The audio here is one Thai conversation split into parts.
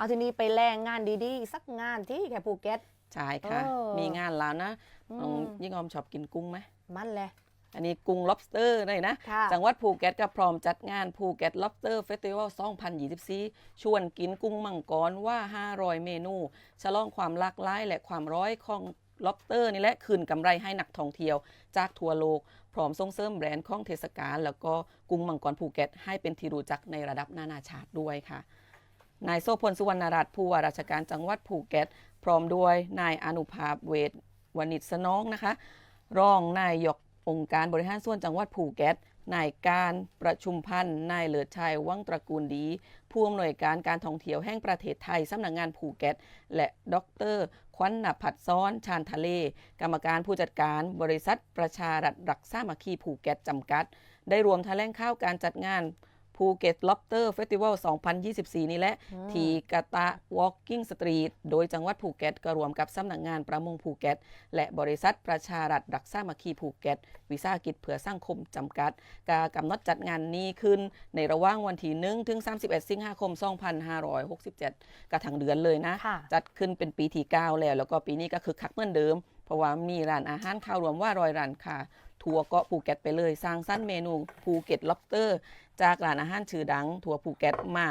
เอาทีนี้ไปแรงงานดีๆ สักงานที่แค่ภูเก็ต ใช่ค่ะ เออมีงานแล้วนะอืน้องมยิ่งออมชอบกินกุ้งไหม มันเลยอันนี้กุ้ง lobster เลยนะ ค่ะ จังหวัดภูเก็ตก็พร้อมจัดงานภูเก็ต lobster festival 2024 ชวนกินกุ้งมังกรว่า 500 เมนู ฉลองความหลากหลายและความร้อยของ lobster นี่แหละคืนกำไรให้นักท่องเที่ยว จากทั่วโลก พร้อมส่งเสริมแบรนด์ของเทศกาล แล้วก็กุ้งมังกรภูเก็ตให้เป็นที่รู้จักในระดับนานาชาติด้วยค่ะ นายโซพลสุวรรณรัตน์ผู้ว่าราชการจังหวัดภูเก็ต พร้อมด้วยนายอนุภาพเวทวณิชสนองนะคะรองนายกองค์การบริหารส่วนจังหวัดภูเก็ตนายการประชุมพันธ์นายเลิศชัยวังตระกูลดี ผู้อำนวยการการท่องเที่ยวแห่งประเทศไทยสำนักงานภูเก็ต และดร ควันนภัทรซ้อนชาญทะเล กรรมการผู้จัดการบริษัทประชารัฐรักษามัคคีภูเก็ตจำกัด ได้รวมแถลงข่าวการจัดงาน ภูเก็ตล็อบเตอร์เฟสติวัล 2024 นี่แหละ ที่กะตะ Walking Street โดยจังหวัดภูเก็ตก็รวมกับสำนักงานประมงภูเก็ต และบริษัทประชารัฐรักษามัคคีภูเก็ต วิสาหกิจเพื่อสร้างคมจำกัดกากำหนดจัดงานนี้ขึ้น ในระหว่างวันที่1ถึง 31 สิงหาคม 2567กระถังเดือนเลยนะค่ะจัดขึ้นเป็นปีที่9แล้ว แล้วก็ปีนี้ก็คือคักเหมือนเดิม เพราะว่ามีร้านอาหารข้าวรวมว่ารอยร้านค่ะ ทัวร์เกาะภูเก็ตไปเลย สร้างสรรค์เมนูภูเก็ตล็อบเตอร์ จากร้านอาหารชื่อดังทัวร์ภูเก็ตมา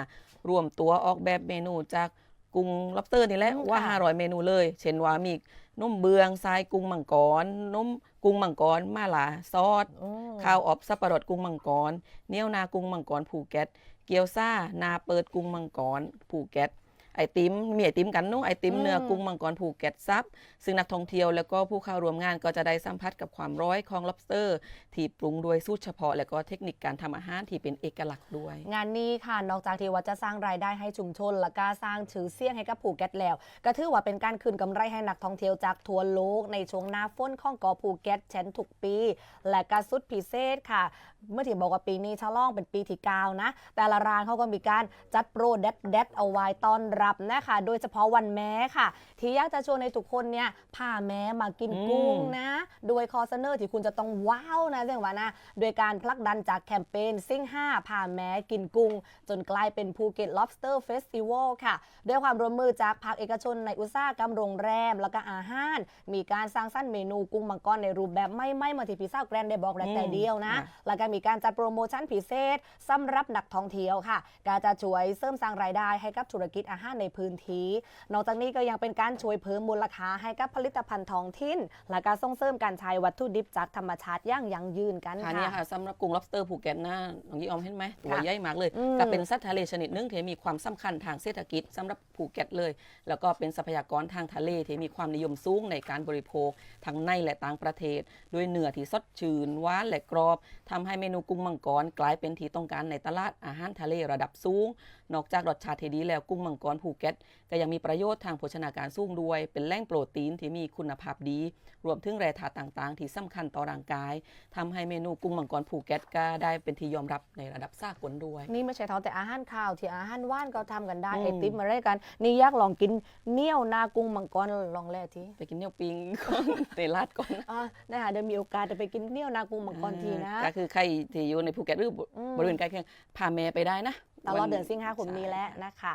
รวมตัวออกแบบเมนูจากกุ้งล็อบสเตอร์นี่แหละอืมว่าค่ะ500 เมนูเลย เช่นว่ามีนมเบืองทรายกุ้งมังกรนมกุ้งมังกรมาลาซอสอืมข้าวอบสับปะรดกุ้งมังกรเนียวนากุ้งมังกรภูเก็ต เกี๊ยวซ่านาเปิดกุ้งมังกรภูเก็ต ไอติมมีไอติมกันเนุไอติมอืมเนื้อกุ้งมังกรภูเก็ตซับซึ่งนักท่องเที่ยวแล้วก็ผู้เข้าร่วมงานก็จะได้สัมผัสกับความร้อยของ lobster ที่ปรุงโดยสูตรเฉพาะ และก็เทคนิคการทำอาหารที่เป็นเอกลักษณ์ด้วย งานนี้ค่ะนอกจากที่ว่าจะสร้างรายได้ให้ชุมชน และก็สร้างชื่อเสียงให้กับภูเก็ตแล้ว ก็ถือว่าเป็นการคืนกำไรให้นักท่องเที่ยวจากทั่วโลกในช่วงหน้าฝนของเกาะภูเก็ตเช่นทุกปี และการสุดพิเศษค่ะ เมื่อที่บอกว่าปีนี้ฉลองเป็นปีที่9นะแต่ละร้านเขาก็มีการจัดโปรเด็ดเด็ดๆเอาไว้ต้อนรับนะคะ โดยเฉพาะวันแม้ค่ะ ที่อยากจะชวนในทุกคนเนี่ยพาแม้มากินอืมกุ้งนะ โดยคอเสนอร์ที่คุณจะต้องว้าวนะเรื่องว่านะโดยการผลักดันจากแคมเปญซิ่ง5พาแม้กินกุ้ง จนกลายเป็นภูเก็ต lobster festival ค่ะ ด้วยความร่วมมือจากภาคเอกชนในอุตสาหกรรมโรงแรม แล้วก็อาหาร มีการสร้างสรรค์เมนูกุ้งมังกรในรูปแบบไม่ไม่มาที่พิซซ่าแกรนได้บอกแรกแต่เดียวนะอืมแล้วก็มีการจัดโปรโมชั่นพิเศษสำหรับนักท่องเที่ยวค่ะ การจะช่วยเสริมสร้างรายได้ให้กับธุรกิจอาหารในพื้นที่ นอกจากนี้ก็ยังเป็นการช่วยเพิ่มมูลค่าให้กับผลิตภัณฑ์ท้องถิ่น และการส่งเสริมการใช้วัตถุดิบจากธรรมชาติอย่างยั่งยืนกันค่ะค่ะเนี่ยค่ะสำหรับกุ้ง lobster ภูเก็ตนะน้องยี่ออมเห็นไหมตัวค่ะใหญ่มากเลยอืมก็เป็นสัตว์ทะเลชนิดหนึงที่มีความสำคัญทางเศรษฐกิจสำหรับภูเก็ตเลย แล้วก็เป็นทรัพยากรทางทะเลที่มีความนิยมสูงในการบริโภคทั้งในและต่างประเทศ ด้วยเนื้อที่สดชื่นหวานและกรอบทำให้เมนูกุ้งมังกรกลายเป็นที่ต้องการในตลาดอาหารทะเลระดับสูง นอกจากรสชาติที่ดีแล้วกุ้งมังกรภูเก็ตก็ยังมีประโยชน์ทางโภชนาการสูงด้วย เป็นแหล่งโปรตีนที่มีคุณภาพดี รวมถึงแร่ธาตุต่างๆ ที่สำคัญต่อร่างกายทำให้เมนูกุ้งมังกรภูเก็ตก็ได้เป็นที่ยอมรับในระดับสากลด้วย นี่ไม่ใช่เท่าแต่อาหารข้าวที่อาหารว่านก็ทำกันได้อืมไอติมมาได้กัน นี่อยากลองกินเนียวนากุ้งมังกรลองแล่ทีไปกินเนียวปิงก่อนเตลาดก่อนอ่านะคะเดี๋ยวมีโอกาสจะไปกินเนียวนากุ้งมังกรทีนะก็คือใครที่อยู่ในภูเก็ตหรืออืมบริเวณใกล้เคียงพาแม่ไปได้นะตลอดเดือนสิงหาคมนี้ใช่แล้วนะคะ